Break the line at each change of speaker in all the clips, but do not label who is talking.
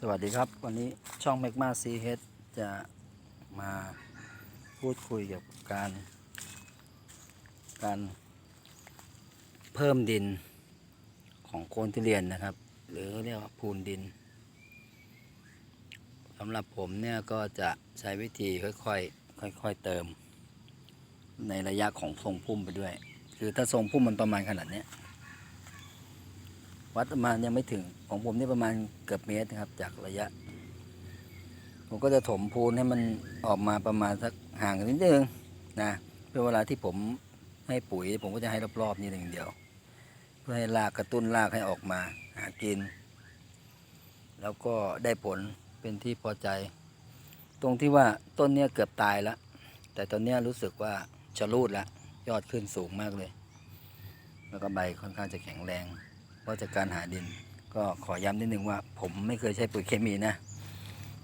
สวัสดีครับวันนี้ช่องแมกมาซีเฮดจะมาพูดคุยเกี่ยวกับการ การเพิ่มดินของโคนทุเรียนนะครับ หรือเรียกว่าพูนดินสำหรับผมเนี่ยก็จะใช้วิธีค่อยๆค่อยๆเติม ในระยะของทรงพุ่มไปด้วย คือถ้าทรงพุ่มมันประมาณขนาดนี้ วัดประมาณยังไม่ถึงของผมนี่ประมาณเกือบเมตรนะครับ จากระยะ ผมก็จะถมพูนให้มันออกมาประมาณสักห่างกันนิดนึงนะเพื่อเวลาที่ผมให้ปุ๋ย ผมก็จะให้รอบๆนี่อย่างเดียว เพื่อให้รากกระตุ้นรากให้ออกมาหากิน แล้วก็ได้ผลเป็นที่พอใจ ตรงที่ว่าต้นเนี้ยเกือบตายแล้ว แต่ตอนเนี้ยรู้สึกว่าชะลูดแล้วยอดขึ้นสูงมากเลย แล้วก็ใบค่อนข้างจะแข็งแรง เพราะจากการหาดิน ก็ขอย้ำนิดนึงว่า ผมไม่เคยใช้ปุ๋ยเคมีนะ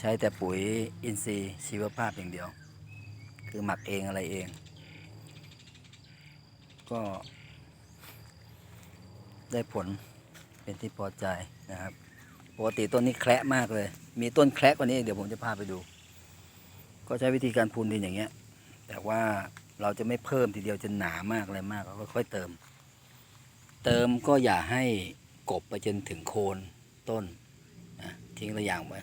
ใช้แต่ปุ๋ยอินทรีย์ชีวภาพอย่างเดียว คือหมักเองอะไรเอง ก็ได้ผลเป็นที่พอใจนะครับปกติต้นนี้แคระมากเลย มีต้นแคระกว่านี้เดี๋ยวผมจะพาไปดู ก็ใช้วิธีการพูนดินอย่างเงี้ย แต่ว่าเราจะไม่เพิ่มทีเดียวจนหนามากอะไรมากเราก็ค่อยๆเติม เติมก็อย่าให้กบไปจนถึงโคนต้นนะทิ้งระอย่างไว้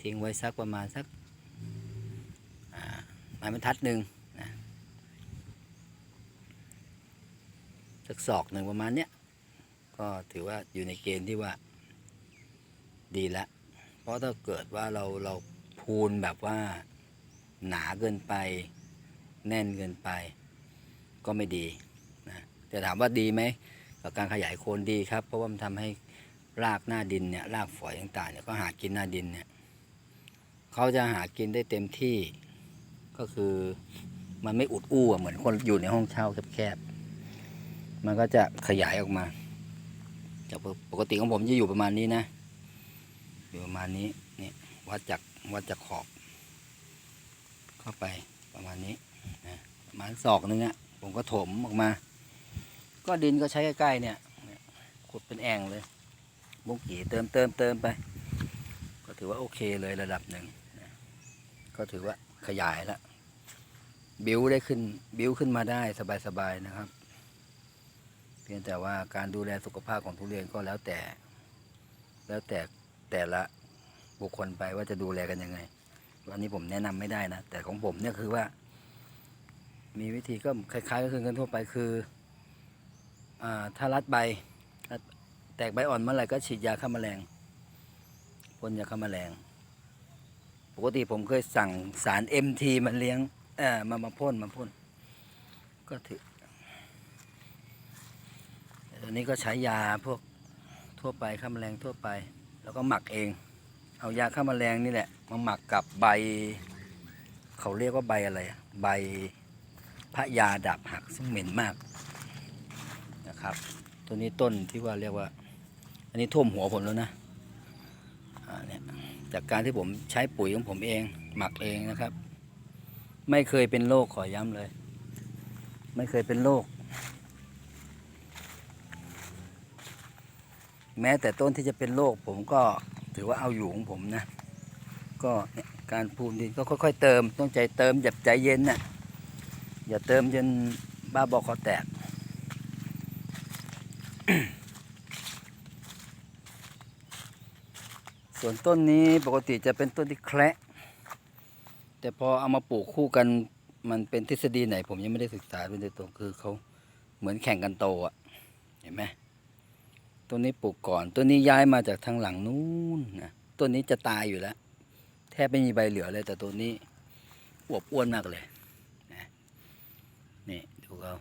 ทิ้งไว้สักประมาณสักไม้บรรทัดหนึ่งนะสักศอกหนึ่งประมาณเนี้ยก็ถือว่าอยู่ในเกณฑ์ที่ว่าดีล้วเพราะถ้าเกิดว่าเราเราพูนแบบว่าหนาเกินไป แน่นเกินไป ก็ไม่ดีนะแต่ถามว่าดีไหม กับการขยายโคนดีครับ เพราะว่ามันทำให้รากหน้าดินเนี่ยรากฝอยต่างๆเนี่ยก็หากินหน้าดินเนี่ยเขาจะหากินได้เต็มที่ก็คือมันไม่อุดอู้เหมือนคนอยู่ในห้องเช่าแคบๆมันก็จะขยายออกมาจากปกติของผมจะอยู่ประมาณนี้นะอยู่ประมาณนี้นี่วัดจากวัดจากขอบ เข้าไปประมาณนี้นะประมาณศอกนึงอะ่ะผมก็ถมออกมา ก็ดินก็ใช้ใกล้ๆเนี่ยขุดเป็นแอ่งเลยมุกกี่เติมเติมเติมไป ก็ถือว่าโอเคเลยระดับหนึ่งก็ถือว่าขยายแล้วบิวได้ขึ้นบิวขึ้นมาได้สบายๆนะครับ เพียงแต่ว่าการดูแลสุขภาพของทุเรียนก็แล้วแต่ แล้วแต่แต่ละบุคคลไปว่าจะดูแลกันยังไงวันนี้ผมแนะนำไม่ได้นะ แต่ของผมเนี่ยคือว่า มีวิธีก็คล้ายๆก็คือกันทั่วไปคือ ถ้ารัดใบแตกใบอ่อนเมื่อไหร่ก็ฉีดยาฆ่าแมลงพ่นยาฆ่าแมลง ปกติผมเคยสั่งสาร MT มาเลี้ยงเออมามาพ่นมาพ่นก็ถือตอนนี้ก็ใช้ยาพวกทั่วไปฆ่าแมลงทั่วไป แล้วก็หมักเอง เอายาฆ่าแมลงนี่แหละมาหมักกับใบ เขาเรียกว่าใบอะไรใบพระยาดับหักซึ่งเหม็นมาก ครับ ตัวนี้ต้นที่ว่าเรียกว่า อันนี้ท่วมหัวผมแล้วนะเนี่ยจากการที่ผมใช้ปุ๋ยของผมเอง หมักเองนะครับ ไม่เคยเป็นโรคขอย้ำเลย ไม่เคยเป็นโรคแม้แต่ต้นที่จะเป็นโรคผมก็ถือว่าเอาอยู่ของผมนะ ก็เนี่ยการพูนดินก็ค่อย ๆ เติมต้องใจเติมอย่าใจเย็นนะ่ะอย่าเติมจนบ้าบอคอแตก ส่วนต้นนี้ปกติจะเป็นต้นที่แคระแต่พอเอามาปลูกคู่กันมันเป็นทฤษฎีไหน ผมยังไม่ได้ศึกษาเป็นโดยตรงคือเขาเหมือนแข่งกันโตอะ เห็นไหมต้นนี้ปลูกก่อนต้นนี้ย้ายมาจากทางหลังนู้นนะต้นนี้จะตายอยู่แล้ว แทบไม่มีใบเหลือเลยแต่ต้นนี้อวบอ้วนมากเลยนะนี่ดูเขา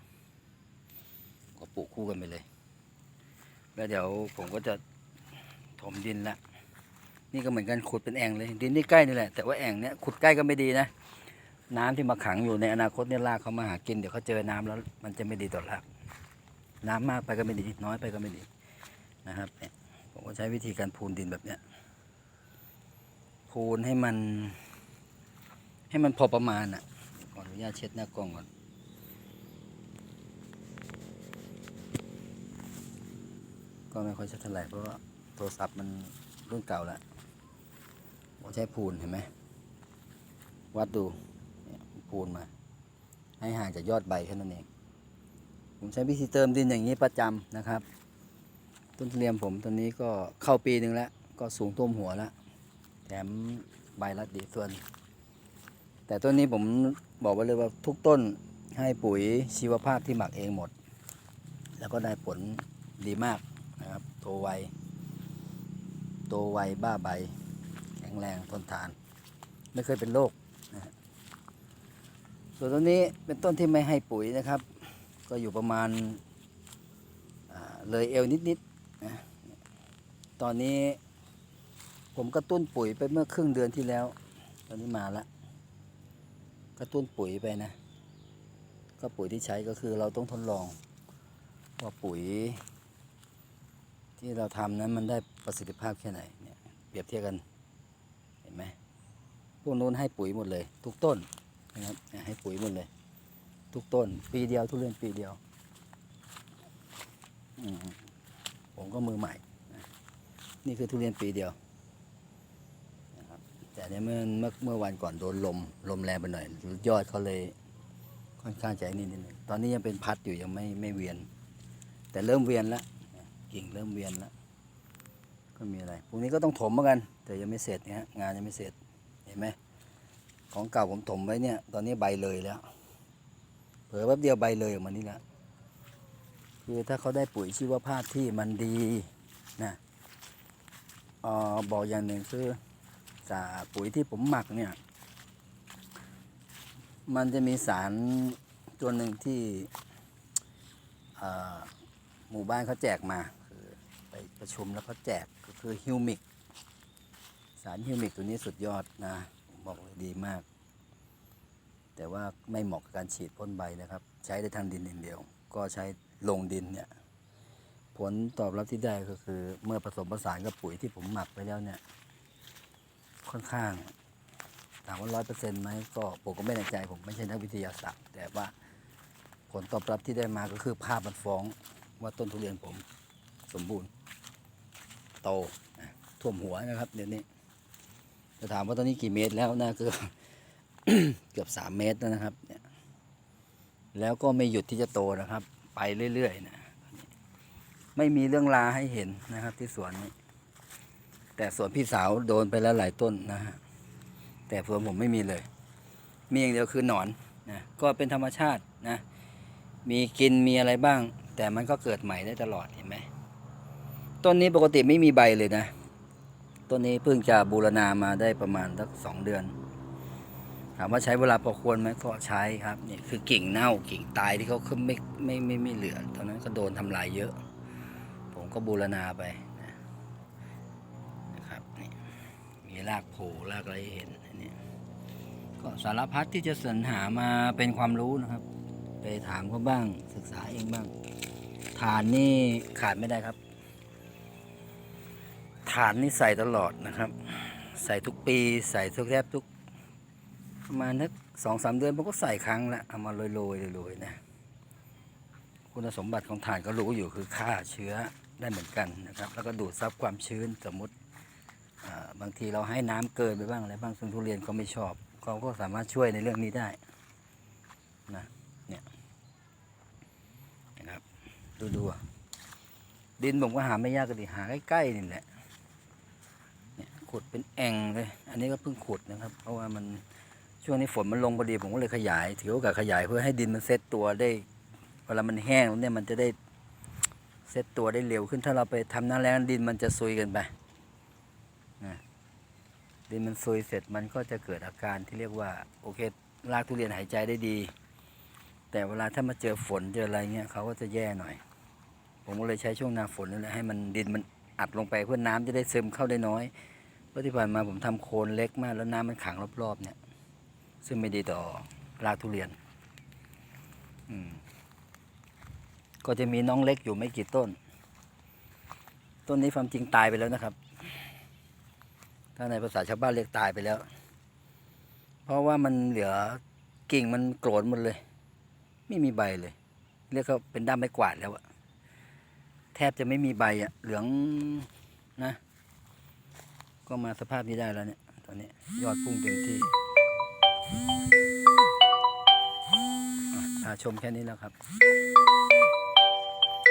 ก็ปลูกคู่กันไปเลย แล้วเดี๋ยวผมก็จะถมดินละนี่ก็เหมือนกันขุดเป็นแอ่งเลย ดินนี่ใกล้นี่แหละ แต่ว่าแอ่งเนี้ยขุดใกล้ก็ไม่ดีนะ น้ำที่มาขังอยู่ในอนาคตเนี่ยรากเขามาหากินเดี๋ยวเขาเจอน้ำแล้วมันจะไม่ดีต่อรากน้ำมากไปก็ไม่ดีน้อยไปก็ไม่ดีนะครับเนี่ยผมก็ใช้วิธีการพูนดินแบบเนี้ยพูนให้มัน ให้มันพอประมาณอะขออนุญาตเช็ดหน้ากล้องก่อน ก็ไม่ค่อยชัดเท่าไหร่เพราะว่าโทรศัพท์มันรุ่นเก่าแล้วใช้พูนเห็นไหมวัดดูพูนมา ให้ห่างจากยอดใบแค่นั้นเอง ผมใช้วิธีเติมดินอย่างนี้ประจำนะครับ ต้นทุเรียนผมตอนนี้ก็เข้าปีหนึ่งแล้ว ก็สูงท่วมหัวแล้วแถมใบรัดดีส่วน แต่ต้นนี้ผมบอกไว้เลยว่าทุกต้นให้ปุ๋ยชีวภาพที่หมักเองหมด แล้วก็ได้ผลดีมาก นะครับ โตไว โตไวบ้าใบ แข็งแรงทนทาน ไม่เคยเป็นโรคนะส่วนต้นนี้เป็นต้นที่ไม่ให้ปุ๋ยนะครับ ก็อยู่ประมาณเลยเอวนิดๆนะตอนนี้ผมกระตุ้นปุ๋ยไปเมื่อครึ่งเดือนที่แล้ว ตอนนี้มาละกระตุ้นปุ๋ยไปนะ ก็ปุ๋ยที่ใช้ก็คือเราต้องทดลองว่าปุ๋ย ที่เราทำนั้นมันได้ประสิทธิภาพแค่ไหนเนี่ยเปรียบเทียบกันเห็นไหมพวกนู้นให้ปุ๋ยหมดเลย ทุกต้นนะครับให้ปุ๋ยหมดเลย ทุกต้น ปีเดียวทุเรียนปีเดียวอผมก็มือใหม่นี่คือทุเรียนปีเดียวนะครับแต่เนี่ยเมื่อเมื่อเมื่อวันก่อนโดนลมลมแรงไปหน่อย ยอดเขาเลยค่อนข้างใจนี่นิดนึงตอนนี้ยังเป็นพัดอยู่ยังไม่ไม่เวียน แต่เริ่มเวียนแล้ว กิ่งเริ่มเวียนแล้วก็มีอะไรพรุ่งนี้ก็ต้องถมเหมือนกัน แต่ยังไม่เสร็จเนี่ยฮะงานยังไม่เสร็จเห็นไหมของเก่าผมถมไว้เนี่ย ตอนนี้ใบเลยแล้วเผลอแป๊บเดียวใบเลยออกมานี่ละคือถ้าเขาได้ปุ๋ยชีวภาพที่มันดีนะออบอกอย่างหนึ่งคือสาปุ๋ยที่ผมหมักเนี่ย มันจะมีสารตัวหนึ่งที่หมู่บ้านเขาแจกมา ไปประชุมแล้วเขาแจกก็คือฮิวมิก สารฮิวมิกตัวนี้สุดยอดนะผมบอกเลยดีมาก แต่ว่าไม่เหมาะกับการฉีดพ่นใบนะครับ ใช้ได้ทางดินอย่างเดียว ก็ใช้ลงดินเนี่ย ผลตอบรับที่ได้ก็คือ เมื่อผสมผสานกับปุ๋ยที่ผมหมักไปแล้วเนี่ย ค่อนข้างถามว่าร้อยเปอร์เซ็นต์ไหมก็ผมก็ไม่แน่ใจผมไม่ใช่นักวิทยาศาสตร์ แต่ว่าผลตอบรับที่ได้มาก็คือภาพมันฟ้องว่าต้นทุเรียนผมสมบูรณ์ โตท่วมหัวนะครับเดี๋ยวนี้จะถามว่าตอนนี้กี่เมตรแล้วนะเกือเกือบสามเมตรแล้วนะครับเนี่ยแล้วก็ไม่หยุดที่จะโตนะครับ ไปเรื่อยๆนะไม่มีเรื่องลาให้เห็นนะครับ ที่สวนนี้ แต่สวนพี่สาวโดนไปแล้วหลายต้นนะฮะแต่สวนผมไม่มีเลย มีอย่างเดียวคือหนอนนะก็เป็นธรรมชาตินะ มีกินมีอะไรบ้าง แต่มันก็เกิดใหม่ได้ตลอดเห็นไหม ต้นนี้ปกติไม่มีใบเลยนะ ต้นนี้เพิ่งจะบูรณามาได้ประมาณสักสองเดือน ถามว่าใช้เวลาพอควรไหมก็ใช้ครับนี่คือกิ่งเน่ากิ่งตายที่เขาขึ้นไม่ไม่ไม่ไม่เหลือ ตอนนั้นก็โดนทำลายเยอะ ผมก็บูรณาไปนะครับนี่มีรากโผล่รากอะไรเห็นนนี้ก็สารพัดที่จะสรรหามาเป็นความรู้นะครับ ไปถามเขาบ้างศึกษาเองบ้างฐานนี่ขาดไม่ได้ครับ ฐานนี่ใส่ตลอดนะครับ ใส่ทุกปีใส่ทุกแทบทุกประมาณนักสองสามเดือนผมก็ใส่ครั้งละเอามาโรยๆโรยๆนะคุณสมบัติของถ่านก็รู้อยู่คือฆ่าเชื้อได้เหมือนกันนะครับ แล้วก็ดูดซับความชื้นสมมติบางทีเราให้น้ำเกินไปบ้างอะไรบ้างซึ่งทุเรียนเขาไม่ชอบเขาก็สามารถช่วยในเรื่องนี้ได้นะเนี่ยนะครับดูดูดินผมก็หาไม่ยากก็ดีหาใกล้ๆนี่แหละ ขุดเป็นแอ่งเลย อันนี้ก็เพิ่งขุดนะครับ เพราะว่ามันช่วงนี้ฝนมันลงพอดีผมก็เลยขยาย ถือโอกาสขยายเพื่อให้ดินมันเซตตัวได้ เวลามันแห้งแล้วเนี่ยมันจะได้เซตตัวได้เร็วขึ้นถ้าเราไปทำหน้าแรงดินมันจะซุยกันไปนะดินมันซุยเสร็จมันก็จะเกิดอาการที่เรียกว่าโอเครากทุเรียนหายใจได้ดี แต่เวลาถ้ามาเจอฝนเจออะไรเงี้ยเขาก็จะแย่หน่อย ผมก็เลยใช้ช่วงหน้าฝนนี่แหละให้มันดินมันอัดลงไปเพื่อน้ำจะได้ซึมเข้าได้น้อย ราะที่ผ่านมาผมทำโคนเล็กมากแล้วน้ำมันขังรอบๆเนี่ย ซึ่งไม่ดีต่อรากทุเรียน อืม ก็จะมีน้องเล็กอยู่ไม่กี่ต้น ต้นนี้ความจริงตายไปแล้วนะครับ ถ้าในภาษาชาวบ้านเรียกตายไปแล้ว เพราะว่ามันเหลือกิ่งมันโกรนหมดเลย ไม่มีใบเลย เรียกเขาเป็นด้ามไม้กวาดแล้วอะแทบจะไม่มีใบอะเหลืองนะ ก็มาสภาพนี้ได้แล้วเนี่ยตอนนี้ยอดพุ่งเต็มที่พาชมแค่นี้แล้วครับ